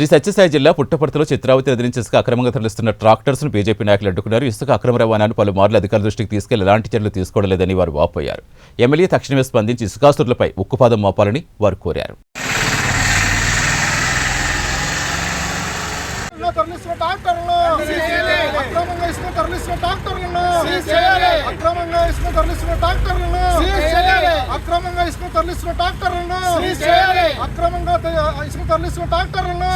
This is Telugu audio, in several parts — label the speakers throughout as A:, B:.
A: శ్రీ సత్యసాయి జిల్లా పుట్టపర్తిలో చిత్రావతి నది నుంచి ఇసుక అక్రమంగా తరలిస్తున్న ట్రాక్టర్స్ను బీజేపీ నాయకులు అడ్డుకున్నారు. ఇసుక అక్రమ రవాణాను పలుమార్లు అధికారుల దృష్టికి తీసుకెళ్ళి ఎలాంటి చర్యలు తీసుకోవడం వారు వాపోయారు. ఎమ్మెల్యే తక్షణమే స్పందించి ఇసుకాసురులపై ఉక్కుపాదం మోపాలని వారు కోరారు.
B: తరలిస్తున్న ట్రాక్టర్లను అక్రమంగా ఇసుక తరలిస్తున్న ట్రాక్టర్లను. అక్రమంగా ఇసుక తరలిస్తున్న ట్రాక్టర్లను. అక్రమంగా ఇసుక తరలిస్తున్న ట్రాక్టర్లను అక్రమంగా ఇసుక తరలిస్తున్న ట్రాక్టర్లను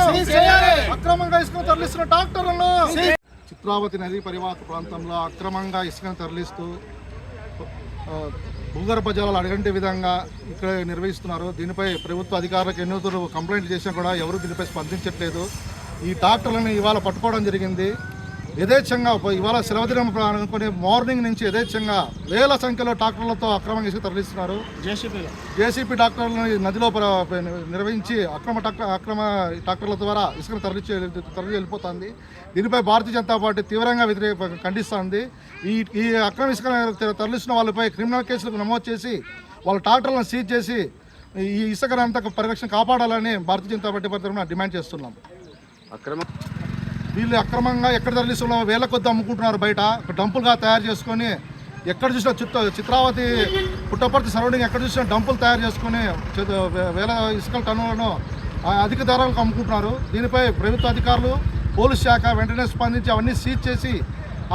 B: అక్రమంగా ఇసుక తరలిస్తున్న ట్రాక్టర్లను చిత్రావతి నదీ పరివాహక ప్రాంతంలో అక్రమంగా ఇసుకను తరలిస్తూ భూగర్భ జలాలు అడగంటే విధంగా ఇక్కడ నిర్వహిస్తున్నారు. దీనిపై ప్రభుత్వ అధికారులకు ఎన్నో కంప్లైంట్ చేసినా కూడా ఎవరు దీనిపై స్పందించట్లేదు. ఈ ట్రాక్టర్లను ఇవాళ పట్టుకోవడం జరిగింది. యథేచ్ఛంగా ఇవాళ సెలవు దినం అనుకుని మార్నింగ్ నుంచి యథేచ్ఛంగా వేల సంఖ్యలో ట్రాక్టర్లతో అక్రమంగా ఇసుక తరలిస్తున్నారు. జేసీపీ ట్రాక్టర్లను నదిలో నిర్వహించి అక్రమ ట్రాక్టర్ అక్రమ ట్రాక్టర్ల ద్వారా ఇసుకను తరలించి తరలి వెళ్ళిపోతుంది. దీనిపై భారతీయ జనతా పార్టీ తీవ్రంగా వ్యతిరేక ఖండిస్తోంది. ఈ ఈ అక్రమ ఇసుక తరలిస్తున్న వాళ్ళపై క్రిమినల్ కేసులు నమోదు చేసి వాళ్ళ ట్రాక్టర్లను సీజ్ చేసి ఈ ఇసుకనంతా పరిరక్షణ కాపాడాలని భారతీయ జనతా పార్టీ తరఫున డిమాండ్ చేస్తున్నాం.
C: అక్రమ
B: వీళ్ళు అక్రమంగా ఎక్కడ తరలిస్తున్న వేల కొద్ది అమ్ముకుంటున్నారు బయట. డంపులుగా తయారు చేసుకొని ఎక్కడ చూసినా చిత్ర చిత్రావతి పుట్టపర్తి సరౌండింగ్ ఎక్కడ చూసినా డంపులు తయారు చేసుకొని వేల ఇసుకల టన్నులను ఆ అధిక ధరలకు అమ్ముకుంటున్నారు. దీనిపై ప్రభుత్వ అధికారులు పోలీస్ శాఖ వెంటనే స్పందించి అవన్నీ సీజ్ చేసి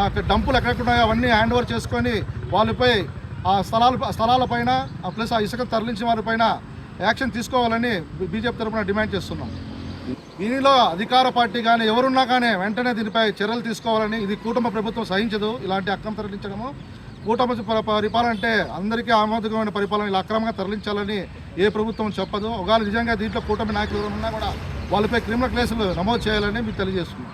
B: ఆ డంపులు ఎక్కడెక్కడున్నాయో అవన్నీ హ్యాండ్ ఓవర్ చేసుకొని వాళ్ళపై ఆ స్థలాల స్థలాలపైన ప్లస్ ఆ ఇసుక తరలించిన వారిపైన యాక్షన్ తీసుకోవాలని బీజేపీ తరఫున డిమాండ్ చేస్తున్నాం. దీనిలో అధికార పార్టీ కానీ ఎవరున్నా కానీ వెంటనే దీనిపై చర్యలు తీసుకోవాలని ఇది కూటమి ప్రభుత్వం సహించదు. ఇలాంటి అక్రమ తరలించడము కూటమి పరిపాలన అంటే అందరికీ ఆమోదకమైన పరిపాలన ఇలా అక్రమంగా తరలించాలని ఏ ప్రభుత్వం చెప్పదు. ఒకవేళ నిజంగా దీంట్లో కూటమి నాయకులు ఉన్నా కూడా వాళ్ళపై క్రిమినల్ కేసులు నమోదు చేయాలని మీకు తెలియజేస్తున్నాం.